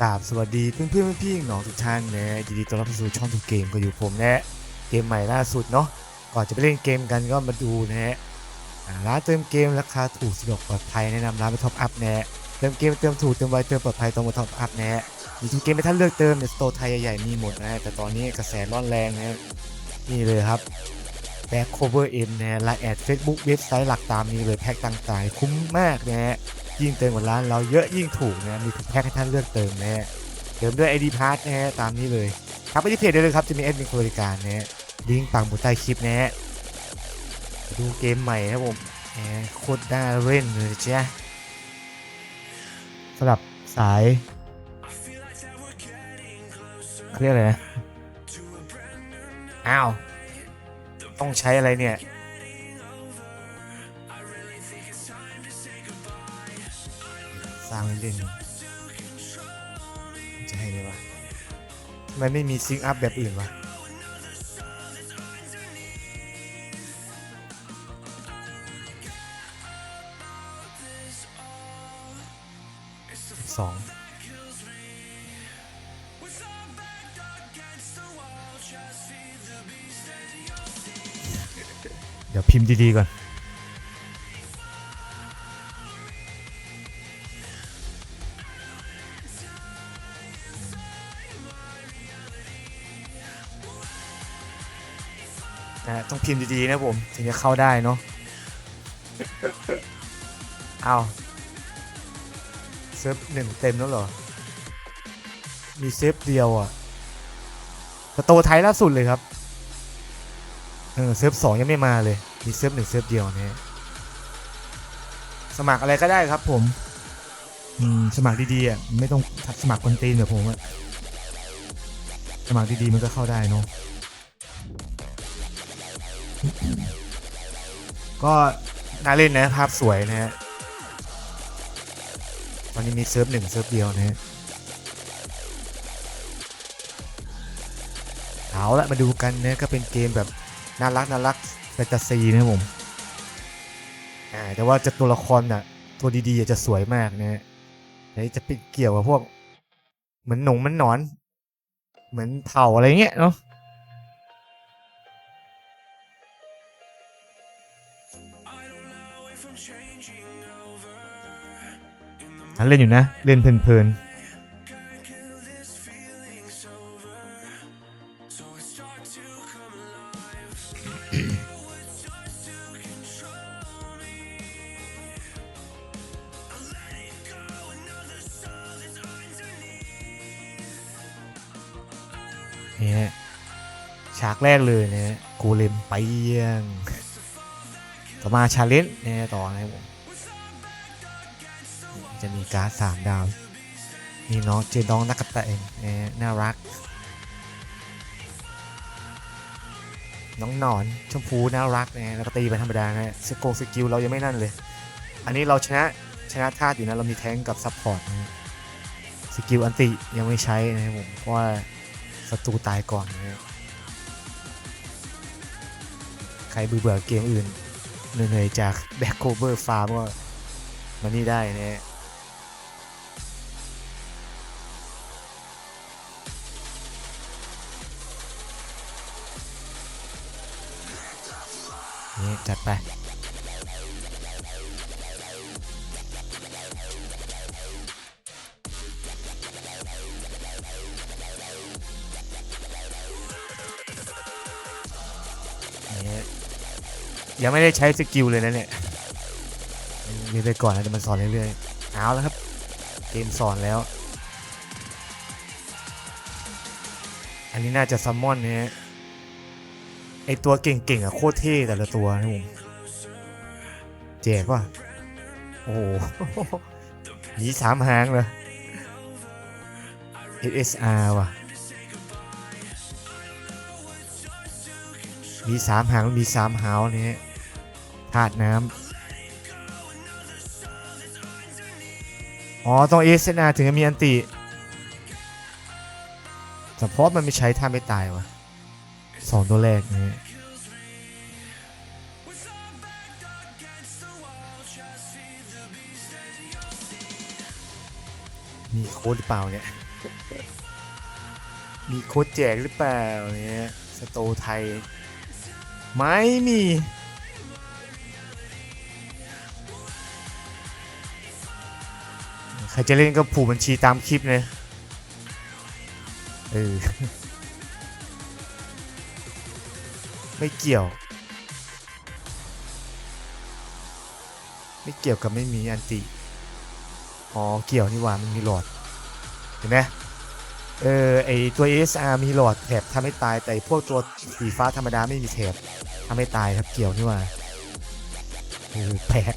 กราบสวัสดีเพื่อนเพื่อนพี่ๆน้องทุกท่านนะยินดีต้อนรับสู่ช่องทุกเกมก็อยู่ผมนะเกมใหม่ล่าสุดเนาะก่อนจะไปเล่นเกมกันก็มาดูนะฮะอ่ร้านเติมเกมราคาถูกสะดวกปลอดภัยแนะนำร้านไปท็อปอัพนะเติมเกมเติมถูกเติมไวเติมปลอดภัยตรงมาท็อปอัพนะมีทุกเกมให้ท่านเลือกเติมในสโตร์ไทยใหญ่ๆมีหมดนะฮะแต่ตอนนี้กระแสร้อนแรงนะนี่เลยครับ Back Cover M นะฮะไลน์แอด Facebook เว็บไซต์หลักตามนี้เลยแพ็คต่างๆ คุ้มมากนะฮะยิ่งเติมกว่าร้านเราเยอะยิ่งถูกนะมีทุกแพ็คให้ท่านเลือกเติมนะฮะเติมด้วย ID Pass นะฮะตามนี้เลยทักไปที่เพจได้เลยครับจะมีแอดมินบริการนะฮะลิงก์ปังบนใต้คลิปนะฮะดูเกมใหม่นะครับผมแหมโคตรน่าเล่นเลยจ้ะสำหรับสายเขาเรียกอะไรนะ อ้าว ต้องใช้อะไรเนี่ย สร้างเล่นจะให้เลยวะทำไมไม่มีซิงค์อัพแบบอื่นวะสอง ดี๋ยวพิมพ์ดีๆก่อน นะฮะต้องพิมพ์ดีๆนะผม ถึงจะเข้าได้เนาะ เอาเซิร์ฟหนึ่งเต็มแล้วเหรอ มีเซฟเดียวอะสโตร์ไทยล่าสุดเลยครับ เออเซิร์ฟสองยังไม่มาเลย มีเซิร์ฟหนึ่งเซิร์ฟเดียวเนี่ยสมัครอะไรก็ได้ครับ ผมอืมสมัครดีๆอะไม่ต้องสมัครคนตีนแบบผมอะสมัครดีๆมันก็เข้าได้เนาะก็น่าเล่นนะภาพสวยนะฮะตอนนี้มีเซิร์ฟหนึ่งเซิร์ฟเดียวนะฮะเอาละมาดูกันนะก็เป็นเกมแบบ น่ารักน่ารักแฟนตาซีนะครับผมอ่าแต่ว่าจะตัวละครน่ะ ตัวดีๆจะสวยมากนะฮะเดี๋ยจะเป็นเกี่ยวกับพวก เหมือนหนงเหมันหนอน เหมือนเผ่าอะไรเงี้ยเนาะอะเล่นอยู่นะ เล่นเพลินๆ เนี่ยฉากแรกเลยเนี่ยกูเลมไปยังต่อมาชาเลนจ์เนี่ยต่อนะครับผมจะมีการ์ดสามดาวมีน้องเจน้องนักกระต่ายนะน่ารัก น้องหนอนชมพูน่ารักนะแล้วก็ตีไปธรรมดานะสโกสกิลเรายังไม่นั่นเลย อันนี้เราชนะชนะธาตุอยู่นะเรามีแทงกับซัพพอร์ตนะสกิลอันติยังไม่ใช้นะครับผมเพราะว่า ศัตรูตายก่อนนะใครเบื่อๆเกมอื่นเหนื่อยๆจากแบ็คโคเวอร์ฟาร์มก็มานี่ได้นะนี่จัดไป ยังไม่ได้ใช้สกิลเลยนะเนี่ยเรีไปก่อนนะจะมันสอนเรื่อยๆเอาแล้วครับ เกมสอนแล้ว อันนี้น่าจะซัมมอนเนะฮะไอตัวเก่งๆอะโคตรเท่แต่ละตัวนะผมแจกว่ะโอ้โหหนีสามหางเลย SSR ว่ะมีสามหางมีสามหาวเนี่ย ธาตุน้ำอ๋อต้องเอสนาถึงจะมีอันติแต่เพราะมันไม่ใช้ท่าไม่ตายวะสองตัวแรกนี่มีโค้ดหรือเปล่าเนี่ย มีโค้ดแจกหรือเปล่าเนี่ย สโตไทย ไม่มี รจะเล่นก็ผูกบัญชีตามคลิปเนะเออไม่เกี่ยว ไม่เกี่ยวกับไม่มีอันติ อ๋อ เกี่ยวนี่หว่ามันมีหลอด เห็นไหมเออไอตัว ASR มีหลอดแถบทำให้ตายแต่พวกตัวสีฟ้าธรรมดาไม่มีแถบทำให้ตายครับเกี่ยวนี่หว่าแปลก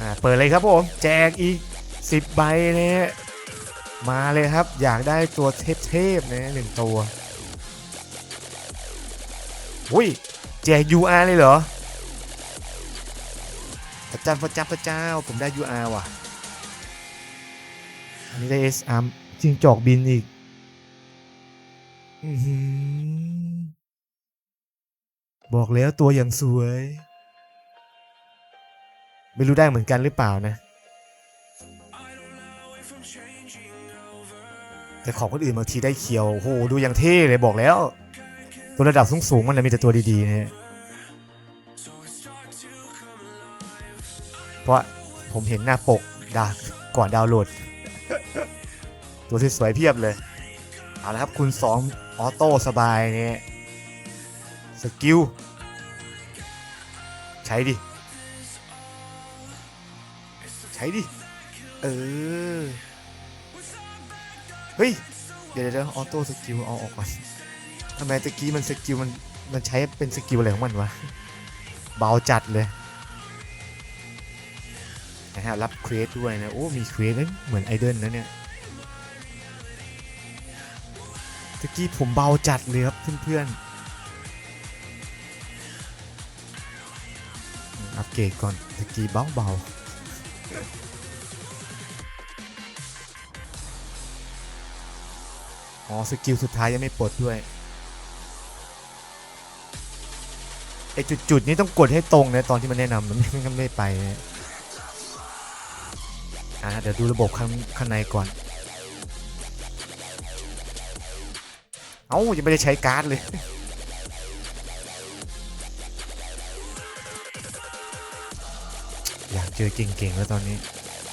อ่าเปิดเลยครับผม แจกอีก 10 ใบนี่ยมาเลยครับอยากได้ตัวเทพๆนะหนึ่งตัวอุ้ยแจก UR เลยเหรอพระเจ้าพระเจ้าพระเจ้าผมได้ UR ว่ะ อันนี้ได้ SR จริงจอกบินอีกอือหือบอกแล้วตัวอย่างสวย ไม่รู้ได้เหมือนกันหรือเปล่านะ แต่ของคนอื่นบางทีได้เขียวโอ้โหดูอย่างเท่เลยบอกแล้ว ตัวระดับสูงๆมันนะมีแต่ตัวดีๆเนี่ยเพราะผมเห็นหน้าปกดาก่อนดาวน์โหลด ตัวสวยๆเพียบเลย เอาละครับคุณ2องออโต้สบายเนี่ยสกิล ใช้ดิ ช้ดิ เออ เฮ้ย เดี๋ยวเดี๋ยวออโต้สกิลเอาออกก่อนทำไมตะกี้มันสกิลมันมันใช้เป็นสกิลอะไรของมันวะ เบาจัดเลยนะฮะรับเควสด้วยนะ โอ้ มีเควสนั้นเหมือนไอเดิลนะเนี่ยตะกี้ผมเบาจัดเลยครับเพื่อนๆอัปเกรดก่อนตะกี้เบาเบาๆ อ๋อ สกิลสุดท้ายยังไม่ปลดด้วยไอจุดๆนี้ต้องกดให้ตรงนะตอนที่มันแนะนำมันไม่งั้นไม่ไปนะอ่าเดี๋ยวดูระบบข้างข้างในก่อน เอ้ายังไม่ได้ใช้การ์ดเลยอยากเจอเก่งๆแล้วตอนนี้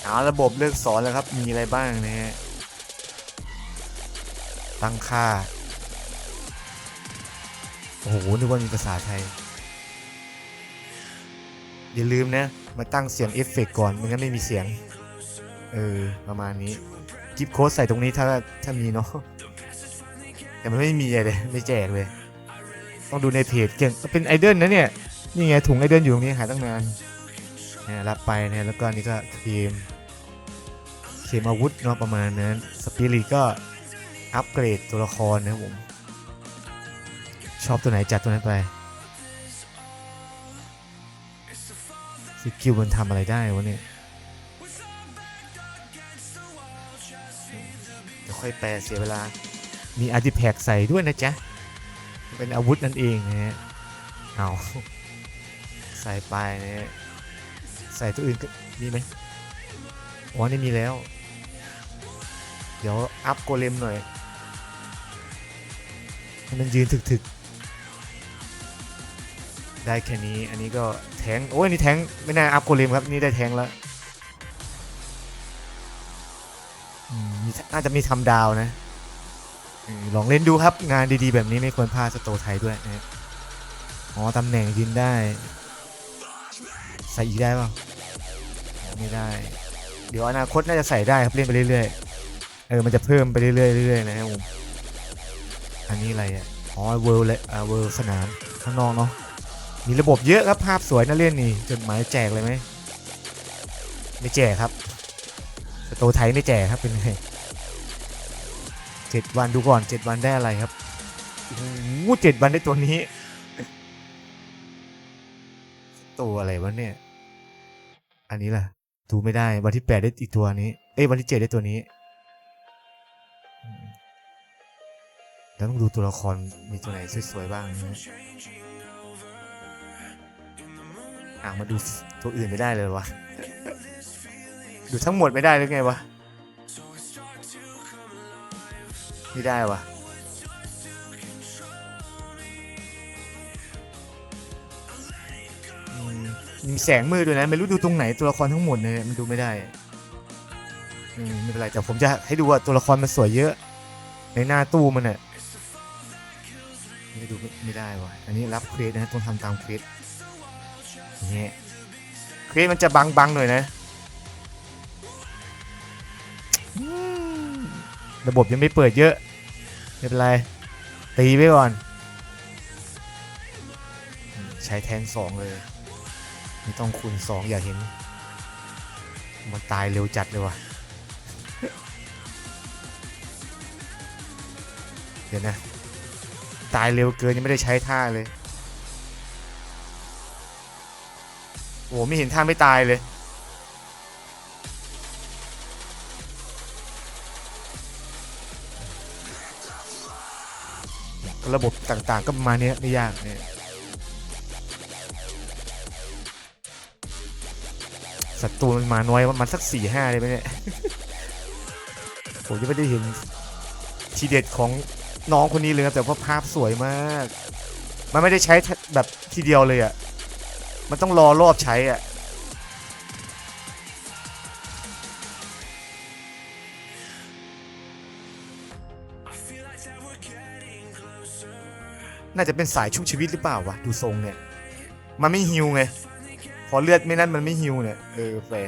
เอาระบบเลือกสอนแล้วครับมีอะไรบ้างนะฮะ ตั้งค่า โอ้โห นึกว่ามีภาษาไทย อย่าลืมนะ มาตั้งเสียงเอฟเฟกต์ก่อนไม่งั้นไม่มีเสียง เออ ประมาณนี้กิฟโค้ดใส่ตรงนี้ถ้าถ้ามีเนาะ แต่มันไม่มีเลย ไม่แจกเลย ต้องดูในเพจเก่งเป็นไอเดิลนะเนี่ย นี่ไงถุงไอเดิลอยู่ตรงนี้หาตั้งนานนี่รับไปนี่แล้วก็นนี่ก็ครีมครีมอาวุธเนาะประมาณนั้น สปิริตก็ อัปเกรดตัวละครนะครับผม ชอบตัวไหนจัดตัวนั้นไป สกิลมันทำอะไรได้วะเนี่ยเดี๋ยวค่อยแปลเสียเวลา มีอาร์ติแพกใส่ด้วยนะจ๊ะ เป็นอาวุธนั่นเองนะฮะ เอาใส่ไปนะฮะ ใส่ตัวอื่นก็มีไหมอ๋อนี่มีแล้ว เดี๋ยวอัพโกเลมหน่อย ให้มันยืนถึกๆ ได้แค่นี้อันนี้ก็แทงโอ้ยนี่แทงไม่น่าอัพโกเลมครับนี่ได้แทงแล้วอืมน่าจะมีทำดาวนะอลองเล่นดูครับงานดีๆ แบบนี้ไม่ควรพลาดสโตไทยด้วยนะอ๋อตำแหน่งยืนได้ ใส่อีกได้ป่าไม่ได้ เดี๋ยวอนาคตน่าจะใส่ได้ครับเล่นไปเรื่อยๆเออมันจะเพิ่มไปเรื่อยๆเรื่อยๆนะครับผม อันนี้อะไรอะอ๋อเวิร์เลยอ่าเวิร์สนามข้างนอกเนาะมีระบบเยอะครับภาพสวยน่าเล่นนี่จดหมายแจกเลยไหมไม่แจกครับสโตไทยไม่แจกครับเป็นไงเจ็ดวันดูก่อนเจ็ดวันได้อะไรครับโอ้โหเจ็ดวันได้ตัวนี้ตัวอะไรวะเนี่ย อันนี้ล่ะ ดูไม่ได้วันที่แปดได้อีกตัวนี้ เอ้ยวันที่เจ็ดได้ตัวนี้ แล้วต้องดูตัวละครมีตัวไหนสวยๆบ้างนะอะมาดูตัวอื่นไม่ได้เลยวะ ดูทั้งหมดไม่ได้หรือไงวะ ไม่ได้วะมีแสงมืดด้วยนะ ไม่รู้ดูตรงไหนตัวละครทั้งหมดเนี่ยมันดูไม่ได้อืมไม่เป็นไรแต่ผมจะให้ดูว่าตัวละครมันสวยเยอะ ในหน้าตู้มันเนี่ย ไม่ดูไม่ได้ว่ะ อันนี้รับเควสนะต้องทำตามเควสอย่างเงี้ยเควสมันจะบังๆหน่อยนะ ระบบยังไม่เปิดเยอะ ไม่เป็นไร ตีไว้ก่อน ใช้แทนสองเลยไม่ต้องคูณสองอย่าเห็น มันตายเร็วจัดเลยว่ะเดี๋ยวนะ ตายเร็วเกินยังไม่ได้ใช้ท่าเลย โอ้ไม่เห็นท่าไม่ตายเลยระบบต่างๆ ก็ประมาณเนี้ยไม่ยากเนี่ยศัตรูมันมาน้อยมาณสักสี่ห้าเลยไหมเนี่ยผมยังไม่ได้เห็นทีเด็ดของ น้องคนนี้เลยครับแต่ว่าภาพสวยมาก มันไม่ได้ใช้แบบทีเดียวเลยอะ่ะ มันต้องรอรอบใช้อะ่ะน่าจะเป็นสายชุบชีวิตหรือเปล่าวะดูทรงเนี่ย มันไม่ฮิวไง พอเลือดไม่นั่นมันไม่ฮิวเนี่ยเออแปล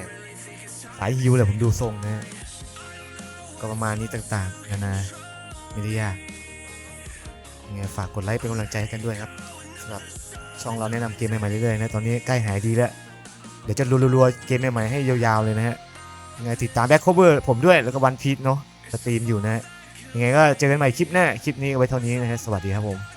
สายฮิวแหละผมดูทรงนะ ก็ประมาณนี้ต่างๆนานาไม่ได้ยาก ยังไงฝากกดไลค์เป็นกำลังใจให้กันด้วยครับสำหรับช่องเราแนะนำเกมใหม่ๆเรื่อยๆนะตอนนี้ใกล้หายดีแล้ว เดี๋ยวจะรัวๆเกมใหม่ๆให้ยาวๆเลยนะฮะยังไงติดตามแบ็คโคเวอร์ผมด้วยแล้วก็วันพีทเนาะสตรีมอยู่นะฮะยังไงก็เจอกันใหม่คลิปหน้าคลิปนี้เอาไว้เท่านี้นะฮะสวัสดีครับผม